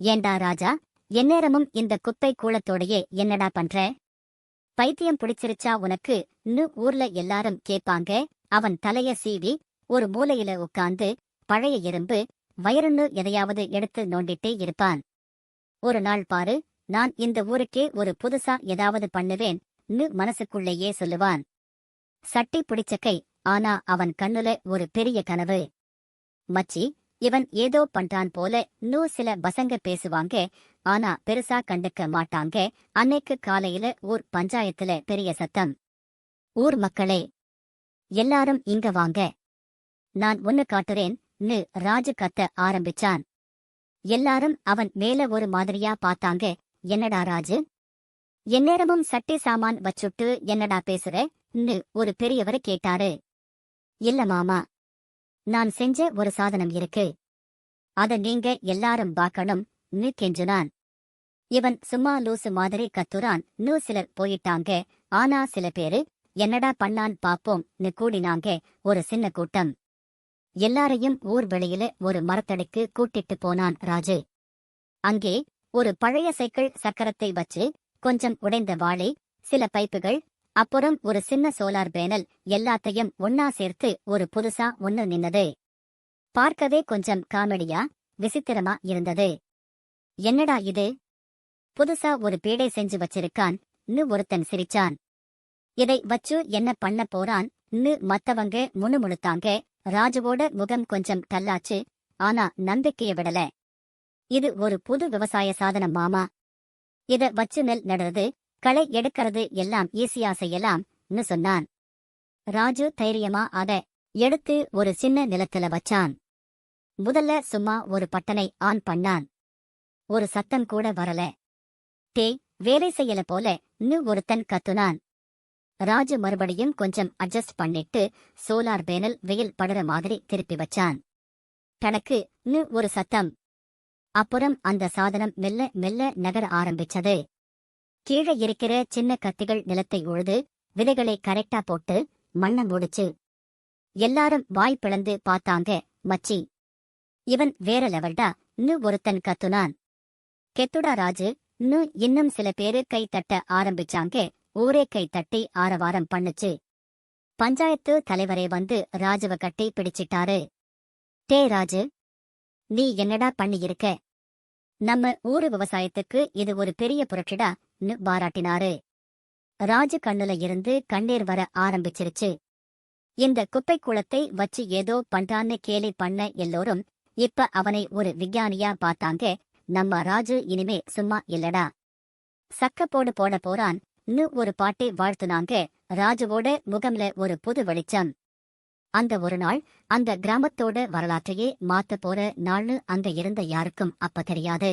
ஏண்டா ராஜா எந்நேரமும் இந்த குப்பை கூளத்தோடையே என்னடா பண்ற? பைத்தியம் பிடிச்சிருச்சா உனக்கு? ன்னு ஊர்ல எல்லாரும் கேட்பாங்க. அவன் தலைய சீவி ஒரு மூலையில உட்கார்ந்து பழைய எறும்பு வயறுன்னு எதையாவது எடுத்து நோண்டிட்டே இருப்பான். ஒரு நாள் பாரு நான் இந்த ஊருக்கே ஒரு புதுசா ஏதாவது பண்ணுவேன் ன்னு மனசுக்குள்ளேயே சொல்லுவான். சட்டி பிடிச்ச கை ஆனா அவன் கண்ணுல ஒரு பெரிய கனவு. மச்சி இவன் ஏதோ பண்றான் போல இன்னும் சில பசங்க பேசுவாங்க ஆனா பெருசா கண்டுக்க மாட்டாங்க. அன்னைக்கு காலையில ஊர் பஞ்சாயத்துல பெரிய சத்தம். ஊர் மக்களே எல்லாரும் இங்க வாங்க. நான் ஒன்னு காட்டுறேன் ன்னு ராஜு கத்த ஆரம்பிச்சான். எல்லாரும் அவன் மேல ஒரு மாதிரியா பார்த்தாங்க என்னடா ராஜு? எந்நேரமும் சட்டி சாமான் வச்சுட்டு என்னடா பேசுற? ன்னு ஒரு பெரியவர் கேட்டாரு. இல்ல மாமா நான் செஞ்ச ஒரு சாதனம் இருக்கு. அத நீங்க எல்லாரும் பார்க்கணும் ன்னு கெஞ்சுனான். இவன் சும்மா லூசு மாதிரி கத்துறான் நூ சிலர் போயிட்டாங்க ஆனா சில பேரு என்னடா பண்ணான் பாப்போம் ன்னு கூடினாங்க ஒரு சின்ன கூட்டம். எல்லாரையும் ஊர் வெளியில ஒரு மரத்தடிக்கு கூட்டிட்டு போனான் ராஜு. அங்கே ஒரு பழைய சைக்கிள் சக்கரத்தை வச்சு கொஞ்சம் உடைந்த வாளை சில பைப்புகள் அப்புறம் ஒரு சின்ன சோலார் பேனல் எல்லாத்தையும் ஒன்னா சேர்த்து ஒரு புதுசா ஒன்னு நின்னது. பார்க்கவே கொஞ்சம் காமெடியா விசித்திரமா இருந்தது. என்னடா இது? புதுசா ஒரு பீடை செஞ்சு வச்சிருக்கான் ன்னு ஒருத்தன் சிரிச்சான். இதை வச்சு என்ன பண்ண போறான் ன்னு மத்தவங்க முணுமுணுத்தாங்க ராஜுவோட முகம் கொஞ்சம் கல்லாச்சு ஆனா நம்பிக்கைய விடல. இது ஒரு புது விவசாய சாதனம் மாமா. இத வச்சு நெல் நடுறது களை எடுக்கிறது எல்லாம் ஈஸியா செய்யலாம்னு சொன்னான். ராஜு தைரியமா அத எடுத்து ஒரு சின்ன நிலத்துல வச்சான். முதல்ல சும்மா ஒரு பட்டனை ஆன் பண்ணான். ஒரு சத்தம் கூட வரல. டேய் வேலை செய்யல போல நு ஒருத்தன் கத்துனான். ராஜு மறுபடியும் கொஞ்சம் அட்ஜஸ்ட் பண்ணிட்டு சோலார் பேனல் வெயில் படுற மாதிரி திருப்பி வச்சான். தனக்கு நு ஒரு சத்தம். அப்புறம் அந்த சாதனம் மெல்ல மெல்ல நகர ஆரம்பிச்சது. கீழே இருக்கிற சின்ன கத்திகள் நிலத்தை உழுது விதைகளை கரெக்டா போட்டு மண்ணம் முடிச்சு. எல்லாரும் வாய் பிளந்து பார்த்தாங்க மச்சி. இவன் வேற லெவல்டா ன்னு ஒருத்தன் கத்துனான். கெத்துடா ராஜு ன்னு இன்னும் சில பேரு கை தட்ட ஆரம்பிச்சாங்க ஊரே கை தட்டி ஆரவாரம் பண்ணுச்சு. பஞ்சாயத்து தலைவரே வந்து ராஜுவ கட்டி பிடிச்சிட்டாரு. டே ராஜு நீ என்னடா பண்ணியிருக்க? நம்ம ஊரு விவசாயத்துக்கு இது ஒரு பெரிய புரட்சிடான்னு பாராட்டினாரு. ராஜு கண்ணுல இருந்து கண்ணீர் வர ஆரம்பிச்சிருச்சு. இந்த குப்பை குளத்தை வச்சு ஏதோ பண்றான்னு கேலி பண்ண எல்லோரும் இப்ப அவனை ஒரு விஞ்ஞானியா பார்த்தாங்க. நம்ம ராஜு இனிமே சும்மா இல்லடா. சக்கப்போடு போட போறான் ன்னு ஒரு பாட்டை வாழ்த்துனாங்க. ராஜுவோட முகம்ல ஒரு புது வெளிச்சம். அந்த ஒரு நாள் அந்த கிராமத்தோட வரலாற்றையே மாத்த போற நாள்னு அங்க இருந்த யாருக்கும் அப்ப தெரியாது.